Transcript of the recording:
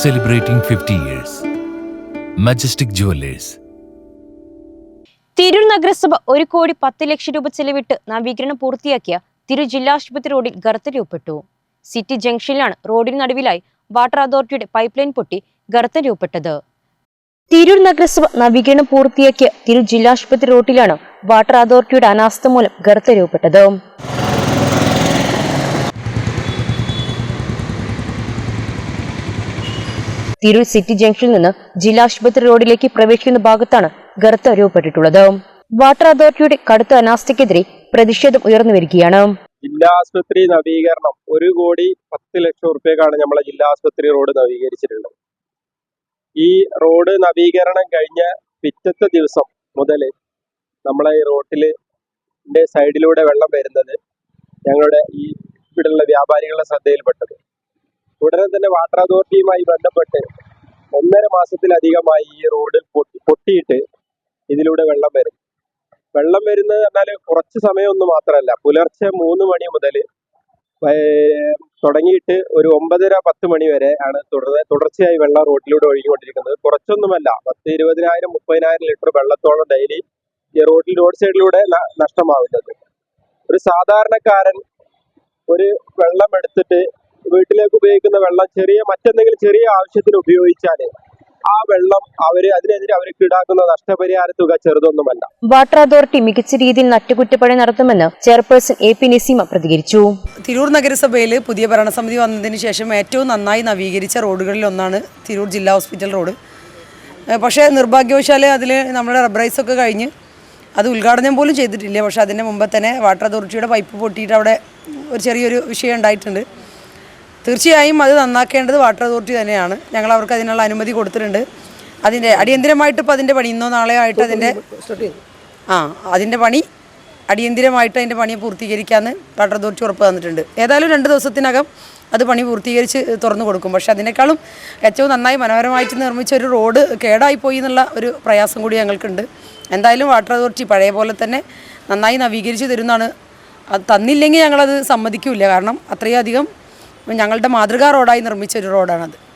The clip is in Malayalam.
celebrating 50 years. Majestic Jewelers. Tirur നഗരസഭ ഒരു കോടി പത്ത് ലക്ഷം രൂപ ചെലവിട്ട് നവീകരണം പൂർത്തിയാക്കിയ തിരു ജില്ലാ ആശുപത്രി റോഡിൽ ഗർത്ത രൂപപ്പെട്ടു സിറ്റി ജംഗ്ഷനിലാണ് റോഡിന് നടുവിലായി വാട്ടർ അതോറിറ്റിയുടെ പൈപ്പ് ലൈൻ പൊട്ടി ഗർത്തം രൂപപ്പെട്ടത് തിരൂർ നഗരസഭ നവീകരണം പൂർത്തിയാക്കിയ തിരു ജില്ലാ ആശുപത്രി റോഡിലാണ് വാട്ടർ അതോറിറ്റിയുടെ അനാസ്ഥ മൂലം ഗർത്ത രൂപപ്പെട്ടത് തിരൂർ സിറ്റി ജംഗ്ഷനിൽ നിന്ന് ജില്ലാ ആശുപത്രി റോഡിലേക്ക് പ്രവേശിക്കുന്ന ഭാഗത്താണ് ഗർത്ത രൂപപ്പെട്ടിട്ടുള്ളത്. വാട്ടർ അതോറിറ്റിയുടെ കടുത്ത അനാസ്ഥയ്ക്കെതിരെ പ്രതിഷേധം ഉയർന്നു വരികയാണ്. ജില്ലാ ആശുപത്രി നവീകരണം ഒരു കോടി പത്ത് ലക്ഷം റുപ്യക്കാണ് നമ്മളെ ജില്ലാ ആശുപത്രി റോഡ് നവീകരിച്ചിട്ടുള്ളത്. ഈ റോഡ് നവീകരണം കഴിഞ്ഞ പിറ്റത്തെ ദിവസം മുതൽ നമ്മളെ ഈ റോട്ടിൽ സൈഡിലൂടെ വെള്ളം വരുന്നത് ഞങ്ങളുടെ ഈ ഇവിടെയുള്ള വ്യാപാരികളുടെ ശ്രദ്ധയിൽപ്പെട്ടത്. ഉടനെ തന്നെ വാട്ടർ അതോറിറ്റിയുമായി ബന്ധപ്പെട്ട് ഒന്നര മാസത്തിലധികമായി ഈ റോഡ് പൊട്ടി പൊട്ടിയിട്ട് ഇതിലൂടെ വെള്ളം വരും. വെള്ളം വരുന്നത് പറഞ്ഞാൽ കുറച്ച് സമയമൊന്നും മാത്രമല്ല. പുലർച്ചെ മൂന്ന് മണി മുതൽ തുടങ്ങിയിട്ട് ഒരു ഒമ്പതര പത്ത് മണി വരെ ആണ് തുടർന്ന് തുടർച്ചയായി വെള്ളം റോഡിലൂടെ ഒഴുകിക്കൊണ്ടിരിക്കുന്നത്. കുറച്ചൊന്നുമല്ല പത്ത് ഇരുപതിനായിരം മുപ്പതിനായിരം ലിറ്റർ വെള്ളത്തോളം ഡെയിലി ഈ റോഡിൽ റോഡ് സൈഡിലൂടെ നഷ്ടമാവുന്നത്. ഒരു സാധാരണക്കാരൻ ഒരു വെള്ളം എടുത്തിട്ട് വീട്ടിലേക്ക് ഉപയോഗിക്കുന്ന വെള്ളം ചെറിയ മറ്റെന്തെങ്കിലും ചെറിയ ആവശ്യത്തിന് ഉപയോഗിച്ചാൽ ആ വെള്ളം അവർ അതിനെതിരെ അവർക്ക് ഈടാക്കുന്ന നഷ്ടപരിഹാര തുക ചെറുതൊന്നുമല്ല. വാട്ടർ അതോറിറ്റി മികച്ച രീതിയിൽ നട്ടുകുറ്റപ്പണി നടത്തുമെന്ന് ചെയർപേഴ്സൺ എ പി നസീമ പ്രതികരിച്ചു. തിരൂർ നഗരസഭയിൽ പുതിയ ഭരണസമിതി വന്നതിന് ശേഷം ഏറ്റവും നന്നായി നവീകരിച്ച റോഡുകളിൽ ഒന്നാണ് തിരൂർ ജില്ലാ ഹോസ്പിറ്റൽ റോഡ്. പക്ഷേ നിർഭാഗ്യവശാൽ അതിൽ നമ്മുടെ റബ്ബറൈസ് ഒക്കെ കഴിഞ്ഞ് അത് ഉദ്ഘാടനം പോലും ചെയ്തിട്ടില്ല. പക്ഷേ അതിന്റെ മുമ്പ് തന്നെ വാട്ടർ അതോറിറ്റിയുടെ പൈപ്പ് പൊട്ടിയിട്ട് അവിടെ ഒരു ചെറിയൊരു വിഷയം ഉണ്ടായിട്ടുണ്ട്. തീർച്ചയായും അത് നന്നാക്കേണ്ടത് വാട്ടർ അതോറിറ്റി തന്നെയാണ്. ഞങ്ങൾ അവർക്ക് അതിനുള്ള അനുമതി കൊടുത്തിട്ടുണ്ട്. അതിന്റെ അടിയന്തിരമായിട്ട് ഇപ്പോൾ അതിന്റെ പണി ഇന്നോ നാളെയോ ആയിട്ട് അതിന്റെ ആ അതിന്റെ പണി അടിയന്തിരമായിട്ട് അതിന്റെ പണി പൂർത്തീകരിക്കാമെന്ന് വാട്ടർ അതോറിറ്റി ഉറപ്പ് തന്നിട്ടുണ്ട്. ഏതായാലും രണ്ട് ദിവസത്തിനകം അത് പണി പൂർത്തീകരിച്ച് തുറന്നു കൊടുക്കും. പക്ഷേ അതിനേക്കാളും ഏറ്റവും നന്നായി മനോഹരമായിട്ട് നിർമ്മിച്ച ഒരു റോഡ് കേടായിപ്പോയി എന്നുള്ള ഒരു പ്രയാസം കൂടി ഞങ്ങൾക്കുണ്ട്. എന്തായാലും വാട്ടർ അതോറിറ്റി പഴയ പോലെ തന്നെ നന്നായി നവീകരിച്ച് തരുന്നതാണ് അത് തന്നില്ലെങ്കിൽ ഞങ്ങളത് സമ്മതിക്കില്ല. കാരണം അത്രയധികം ഞങ്ങളുടെ മാതൃകാ റോഡായി നിർമ്മിച്ച ഒരു റോഡാണത്.